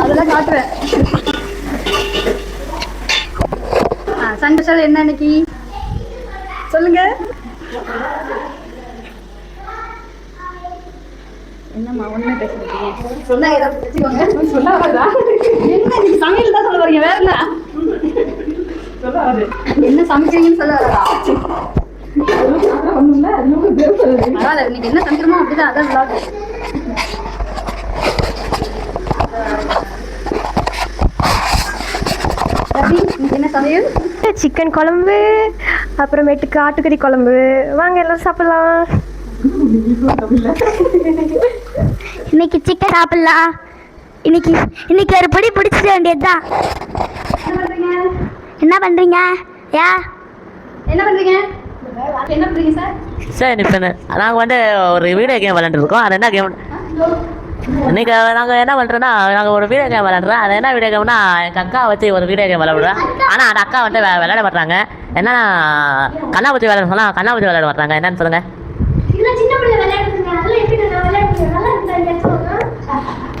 அதெல்லாம் காட்டுறேன். சண்டை என்ன இன்னைக்கு சொல்லுங்க. என்னம்மா ஒண்ணுமே பேச மாட்டீங்க சொன்னா என்ன நீங்க சமையல் தான் சொல்ல வரீங்க வேற என்ன? சொல்ல வராது என்ன சமைக்கிறீங்கன்னு பரவாயில்ல இன்னைக்கு என்ன சமைக்கிறோமோ அப்படிதான் அதான் என்ன சமையல்? சிக்கன் குழம்பு அப்புறமேட்டுக்கு ஆட்டுக்கறி குழம்பு. வாங்க எல்லாரும் சாப்பிடலாம். இன்னைக்கு சிக்கன் சாப்பிடலாம். இன்னைக்கு இன்னைக்கு ஒரு பொடி பிடிச்சிட வேண்டியதுதான். என்ன பண்றீங்க? யா? என்ன பண்றீங்க? என்ன பண்றீங்க சார்? சார் இப்போ நாங்கள் வந்து ஒரு வீடியோ கேம் விளாண்டுருக்கோம் அது என்ன கேம் இன்னைக்கு நாங்கள் என்ன பண்ணுறோன்னா நாங்கள் ஒரு வீடியோ கேம் விளாண்டுறோம் அது என்ன வீடியோ கேம்னா எங்கள் அக்கா வச்சு ஒரு வீடியோ கேம் விளாடுறோம் ஆனால் அந்த அக்கா வந்து விளையாட மாட்டாங்க என்னன்னா கண்ணாபூச்சி விளையாட சொன்னால் கண்ணாபூச்சி விளையாட மாட்டாங்க என்னன்னு சொல்லுங்கள்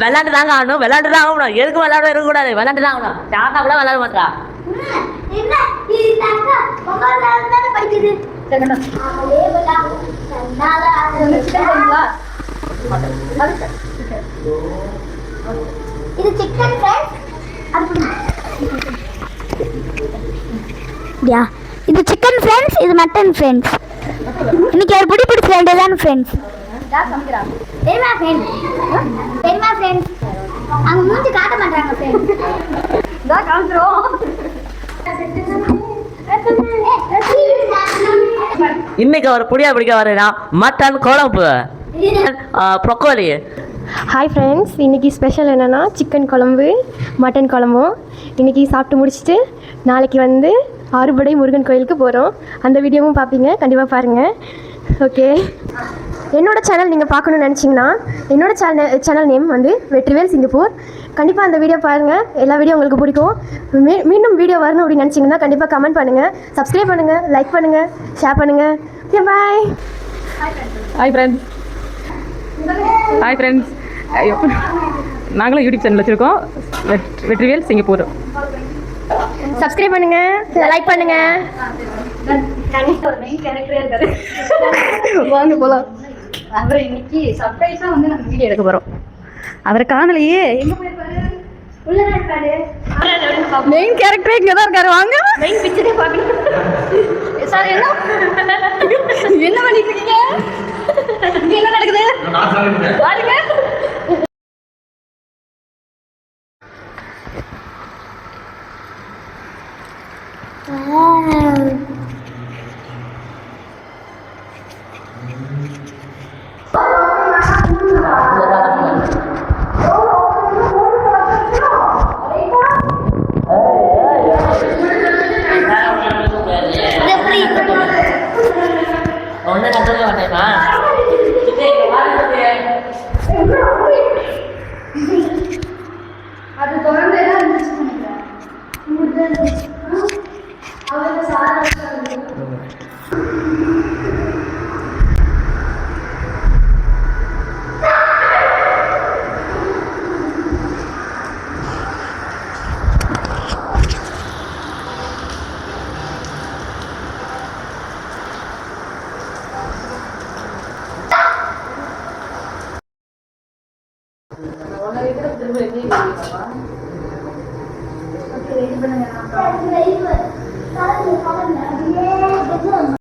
விளையாண்டு தாங்க ஆகணும் விளையாண்டு தான் ஆகணும். எதுக்கு விளையாட இருக்கக்கூடாது. விளையாண்டு தான் ஆகணும். தாத்தா கூட விளையாட மாட்டா இது சிக்கன் இது சிக்கன் ஃப்ரெண்ட்ஸ் யா இது சிக்கன் ஃப்ரெண்ட்ஸ் இது மட்டன் ஃப்ரெண்ட்ஸ் இன்னைக்கு ஒரு பிடி பிடிச்ச வேண்டியதான் ஃப்ரெண்ட்ஸ் தெரியுமா ஃப்ரெண்ட்ஸ் தெரியுமா ஃப்ரெண்ட்ஸ் அவங்க மூஞ்சி காட்ட மாட்டாங்க ஃப்ரெண்ட்ஸ் இன்னைக்கு ஒரு புடியா பிடிக்க வரேன்னா மட்டன் குழம்பு. ப்ரொக்கோலி ஹாய் ஃப்ரெண்ட்ஸ் இன்றைக்கி ஸ்பெஷல் என்னென்னா சிக்கன் குழம்பு மட்டன் குழம்பும். இன்றைக்கி சாப்பிட்டு முடிச்சுட்டு நாளைக்கு வந்து ஆறுபடை முருகன் கோயிலுக்கு போகிறோம் அந்த வீடியோவும் பார்ப்பீங்க கண்டிப்பாக பாருங்கள் ஓகே என்னோட சேனல் நீங்கள் பார்க்கணும்னு நினச்சிங்கன்னா என்னோட சேனல் சேனல் நேம் வந்து வெற்றிவேல் சிங்கப்பூர். கண்டிப்பாக அந்த வீடியோ பாருங்கள் எல்லா வீடியோ உங்களுக்கு பிடிக்கும். மீ மீண்டும் வீடியோ வரணும் அப்படின்னு நினச்சிங்கன்னா கண்டிப்பாக கமெண்ட் பண்ணுங்கள் சப்ஸ்கிரைப் பண்ணுங்கள் லைக் பண்ணுங்கள் ஷேர் பண்ணுங்கள் okay bye hi friends hi friends நாங்களும் யூடியூப் சேனல் வச்சுருக்கோம். வெட் வெற்றிவேல் சிங்கப்பூர். சப்ஸ்கிரைப் பண்ணுங்கள் லைக் இருக்காரு. வாங்க போலாம். அவர் இன்னைக்கு சர்ப்ரைஸா வந்து நம்ம வீடியோ எடுக்க போறோம். அவர் காணலையே. எங்க போயிருப்பாரு? உள்ளதான் இருக்காரு. மெயின் கேரக்டரே இங்க தான் இருக்காரு. வாங்க. மெயின் பிக்சரே பார்க்கணும். சார் என்ன? என்ன பண்ணிட்டு இருக்கீங்க? இங்க என்ன நடக்குது? பாருங்க மாட்டேமா ரெடி பண்ணுங்க